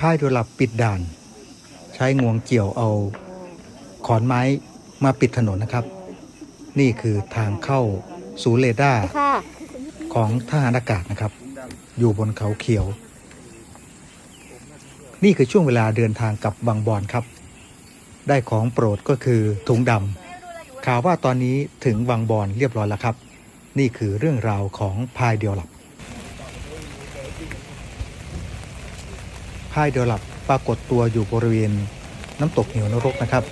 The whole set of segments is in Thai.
พายโดยหลับปิดด่าน ใช้งวงเกี่ยวเอาขอนไม้มาปิดถนนนะครับ นี่คือทางเข้าศูนย์เรดาร์ของทหารอากาศนะครับ อยู่บนเขาเขียว นี่คือช่วงเวลาเดินทางกับบางบอนครับ ได้ของโปรดก็คือถุงดำข่าวว่าตอนนี้ถึงบางบอนเรียบร้อยแล้วครับ นี่คือเรื่องราวของพายเดียวหลับ พายเดลับปรากฏตัวอยู่บริเวณน้ำตกเหวนรกนะครับ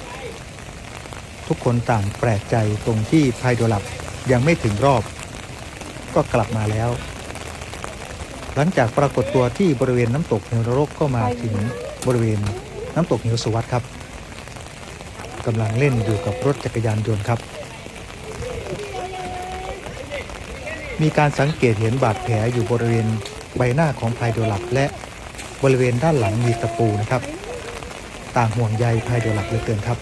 ทุกคนต่างแปลกใจตรงที่พายเดลับยังไม่ถึงรอบ ก็กลับมาแล้ว หลังจากปรากฏตัวที่บริเวณน้ำตกเหวนรกก็มาถึงบริเวณน้ำตกเหวสุวัตครับกำลังเล่นอยู่กับรถจักรยานยนต์ครับ มีการสังเกตเห็นบาดแผลอยู่บริเวณใบหน้าของพายโดลับและ บริเวณด้านหลังมีตะปูนะครับ ต่างห่วงใยพายโดลับเหลือเกินครับ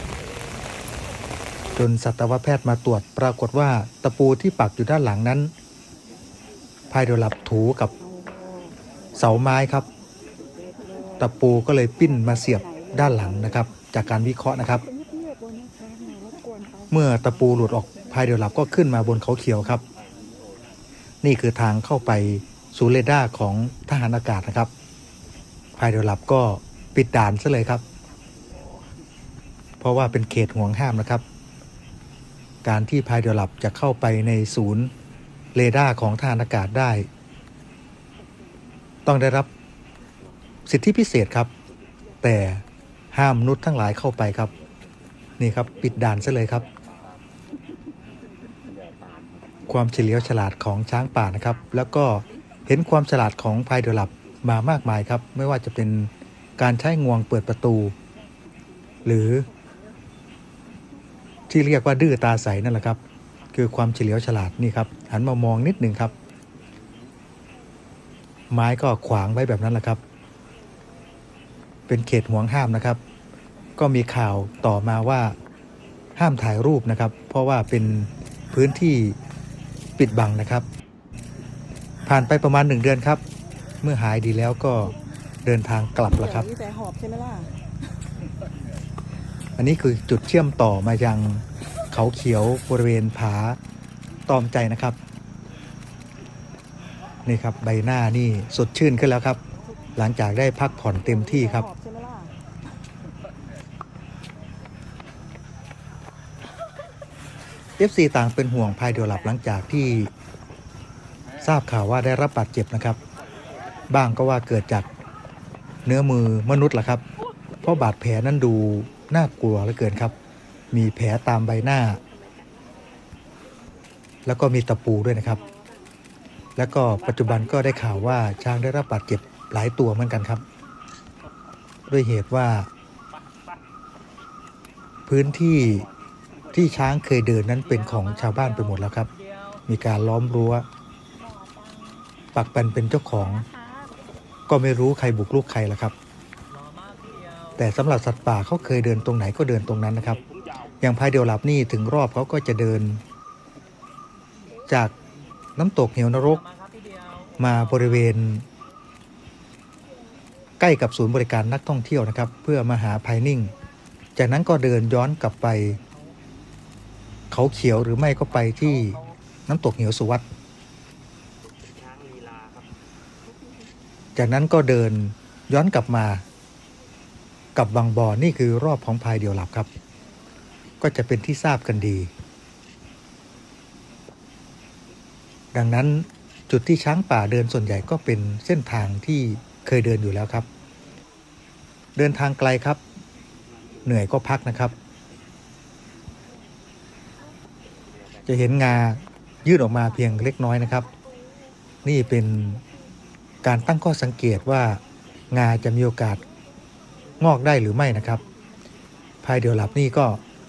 จนสัตวแพทย์มาตรวจปรากฏว่าตะปูที่ปักอยู่ด้านหลังนั้นพายโดลับถูกับเสาไม้ครับ ตะปูก็เลยปิ้นมาเสียบด้านหลังนะครับ จากการวิเคราะห์นะครับ เมื่อตะปูหลุดออกพายเดียวหลับก็ขึ้นมาบนเขาเขียวครับ นี่คือทางเข้าไปศูนย์เรดาร์ของทหารอากาศนะครับ พายเดียวหลับก็ปิดด่านซะเลยครับ เพราะว่าเป็นเขตห่วงห้ามนะครับ การที่พายเดียวหลับจะเข้าไปในศูนย์เรดาร์ของทหารอากาศได้ ต้องได้รับสิทธิพิเศษครับ แต่ห้ามนุษย์ทั้งหลายเข้าไปครับ นี่ครับปิดด่านซะเลยครับ ความเฉลียวฉลาดของช้างป่านะครับ แล้วก็เห็นความฉลาดของพายเดอลับ มามากมายครับ ไม่ว่าจะเป็นการใช้งวงเปิดประตู หรือ ที่เรียกว่าดื้อตาใสนั่นแหละครับ คือความเฉลียวฉลาดนี่ครับหันมามองนิดหนึ่งครับ ไม้ก็ขวางไว้แบบนั้นแหละครับ เป็นเขตห่วงห้ามนะครับ ก็มีข่าวต่อมาว่าห้ามถ่ายรูปนะครับ เพราะว่าเป็นพื้นที่ปิดบังนะครับ ผ่านไปประมาณหนึ่งเดือนครับ เมื่อหายดีแล้วก็เดินทางกลับแล้วครับมีแต่หอบใช่ไหมล่ะ อันนี้คือจุดเชื่อมต่อมายังเขาเขียวบริเวณผาตอมใจนะครับ นี่ครับใบหน้านี่สดชื่นขึ้นแล้วครับ หลังจากได้พักผ่อนเต็มที่ครับหอบใช่ไหมล่ะ FC ต่างเป็นห่วงภายเดียวหลับหลังจากที่ทราบข่าวว่าได้รับบาดเจ็บนะครับ บ้างก็ว่าเกิดจากเนื้อมือมนุษย์ล่ะครับ เพราะบาดแผลนั้นดูน่ากลัวเหลือเกินครับ มีแผลตามใบหน้า แล้วก็มีตะปูด้วยนะครับ แล้วก็ปัจจุบันก็ได้ข่าวว่าช้างได้รับบาดเจ็บหลายตัวเหมือนกันครับ ด้วยเหตุว่า พื้นที่ที่ช้างเคยเดินนั้นเป็นของชาวบ้านไปหมดแล้วครับ มีการล้อมรั้ว ปักปันเป็นเจ้าของ ก็ไม่รู้ใครบุกรุกใครละครับ แต่สำหรับสัตว์ป่าเขาเคยเดินตรงไหนก็เดินตรงนั้นนะครับ อย่างพายเดียวหลับนี่ถึงรอบเขาก็จะเดิน จากน้ำตกเหวนรก มาบริเวณ ใกล้กับศูนย์บริการนักท่องเที่ยวนะครับ เพื่อมาหาไพนิ่ง จากนั้นก็เดินย้อนกลับไป เขาเขียวหรือไม่ก็ไปที่น้ำตกเหวสุวัต จากนั้นก็เดินย้อนกลับมากับบางบอนนี่คือรอบของพายเดียวหลับครับ ก็จะเป็นที่ทราบกันดี ดังนั้นจุดที่ช้างป่าเดินส่วนใหญ่ก็เป็นเส้นทางที่เคยเดินอยู่แล้วครับ เดินทางไกลครับ เหนื่อยก็พักนะครับ จะเห็นงายืดออกมาเพียงเล็กน้อยนะครับ นี่เป็น การตั้งข้อสังเกตว่างาจะมีโอกาสงอกได้หรือไม่นะครับ ภายเดียวหลับนี่ก็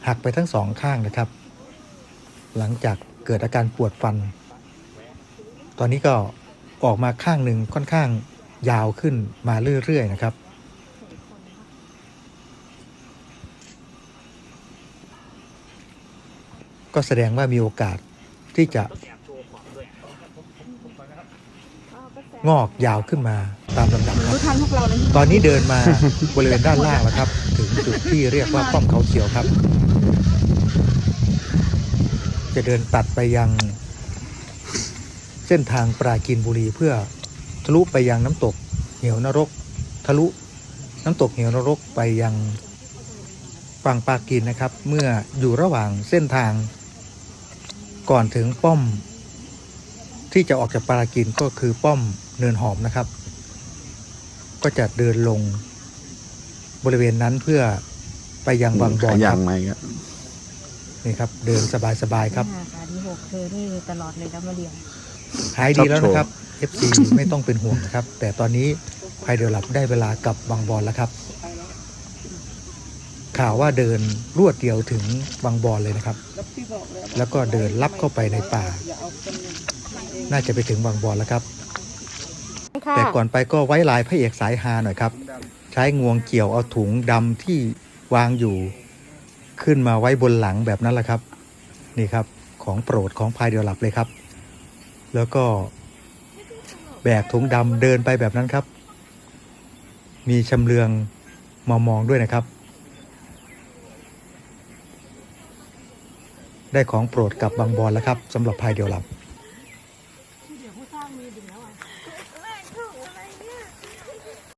หักไปทั้งสองข้างนะครับ หลังจากเกิดอาการปวดฟัน ตอนนี้ก็ออกมาข้างหนึ่งค่อนข้างยาวขึ้นมาเรื่อยๆนะครับ ก็แสดงว่ามีโอกาสที่จะ งอกยาวขึ้นมาตามลำดับครับ รู้ทันพวกเราเลยตอนนี้เดินมาบริเวณด้านล่างแล้วครับ ถึงจุดที่เรียกว่าป้อมเขาเขียวครับ จะเดินตัดไปยัง เส้นทางปรากินบุรีเพื่อทะลุไปยังน้ำตกเหวนรก ทะลุน้ำตกเหวนรกไปยังฝั่งปรากินนะครับ เมื่ออยู่ระหว่างเส้นทาง ก่อนถึงป้อม ที่จะออกจากปรากินก็คือป้อมเนินหอมนะครับ ก็จะเดินลงบริเวณนั้นเพื่อไปยังบางบอขนคยัรังบไหมครับนี่ครับ เดินสบายๆครับห้าขาที่หกเธอนี่ตลอดเลยแล้วมาเรียนหายดีแล้วนะครับ FC ไม่ต้องเป็นห่วงนะครับ แต่ตอนนี้ภัยเดียวหลับได้เวลากลับบางบอนแล้วครับ ข่าวว่าเดินรวดเดียวถึงบางบอนเลยนะครับ แล้วก็เดินลับเข้าไปในป่า น่าจะไปถึงบางบอนแล้วครับ แต่ก่อนไปก็ไว้ลายพระเอกสายฮาหน่อยครับ ใช้งวงเกี่ยวเอาถุงดำที่วางอยู่ ขึ้นมาไว้บนหลังแบบนั้นแหละครับ นี่ครับของโปรดของพายเดียวหลับเลยครับ แล้วก็แบกถุงดำเดินไปแบบนั้นครับ มีชำเลืองมามองด้วยนะครับ ได้ของโปรดกับบางบอลแล้วครับสำหรับพายเดียวหลับ